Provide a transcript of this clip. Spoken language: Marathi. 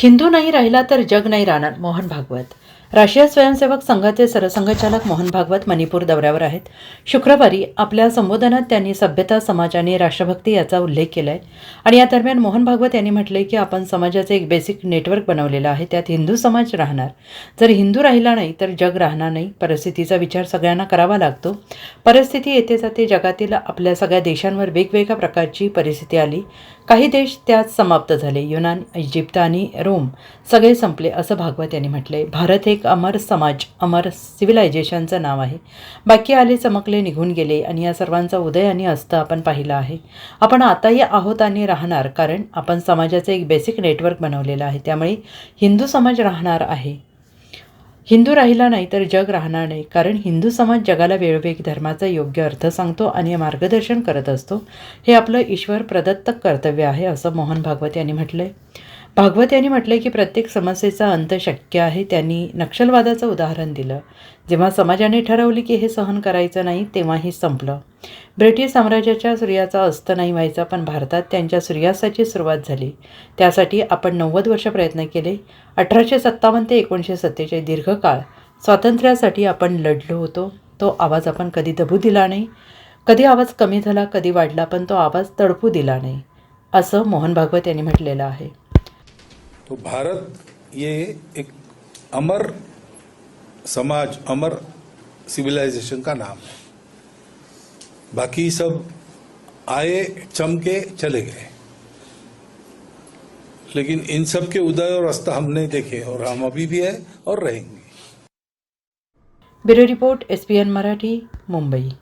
हिंदू नाही राहिला तर जग नाही राहणार मोहन भागवत. राष्ट्रीय स्वयंसेवक संघाचे सरसंघचालक मोहन भागवत मणिपूर दौऱ्यावर आहेत. शुक्रवारी आपल्या संबोधनात त्यांनी सभ्यता समाज आणि राष्ट्रभक्ती याचा उल्लेख केला आहे आणि या दरम्यान मोहन भागवत यांनी म्हटले की आपण समाजाचे एक बेसिक नेटवर्क बनवलेलं आहे. त्यात हिंदू समाज राहणार. जर हिंदू राहिला नाही तर जग राहणार नाही. परिस्थितीचा विचार सगळ्यांना करावा लागतो. परिस्थिती येते जाते जगातील आपल्या सगळ्या देशांवर वेगवेगळ्या प्रकारची परिस्थिती आली. काही देश त्यात समाप्त झाले. युनान इजिप्त आणि रोम सगळे संपले असं भागवत यांनी म्हटले भारत एक अमर समाज अमर सिव्हिलायझेशनचं नाव आहे. बाकी आले चमकले निघून गेले आणि या सर्वांचा उदय आणि अस्त आपण पाहिला आहे. आपण आताही आहोत आणि राहणार कारण आपण समाजाचे एक बेसिक नेटवर्क बनवलेलं आहे. त्यामुळे हिंदू समाज राहणार आहे. हिंदू राहिला नाही तर जग राहणार नाही. कारण हिंदू समाज जगाला वेळोवेळी धर्माचा योग्य अर्थ सांगतो आणि मार्गदर्शन करत असतो. हे आपलं ईश्वर प्रदत्त कर्तव्य आहे असं मोहन भागवत यांनी म्हटलंय. भागवत यांनी म्हटलं की प्रत्येक समस्येचा अंत शक्य आहे. त्यांनी नक्षलवादाचं उदाहरण दिलं. जेव्हा समाजाने ठरवले की हे सहन करायचं नाही तेव्हाही संपलं. ब्रिटिश साम्राज्याच्या सूर्याचा अस्त नाही व्हायचा पण भारतात त्यांच्या सूर्यास्ताची सुरुवात झाली. त्यासाठी आपण नव्वद वर्ष प्रयत्न केले. अठराशे सत्तावन्न ते एकोणीसशे सत्तेचाळीस दीर्घकाळ स्वातंत्र्यासाठी आपण लढलो होतो. तो आवाज आपण कधी दबू दिला नाही. कधी आवाज कमी झाला कधी वाढला पण तो आवाज तडफू दिला नाही. असं मोहन भागवत यांनी म्हटलेलं आहे. तो भारत ये एक अमर समाज, अमर सिविलाइजेशन का नाम है। बाकी सब आए, चमके, चले गए। लेकिन इन सब के उदय और अस्त हम नहीं देखे और हम अभी भी है और रहेंगे। Bureau report S P N Marathi, Mumbai.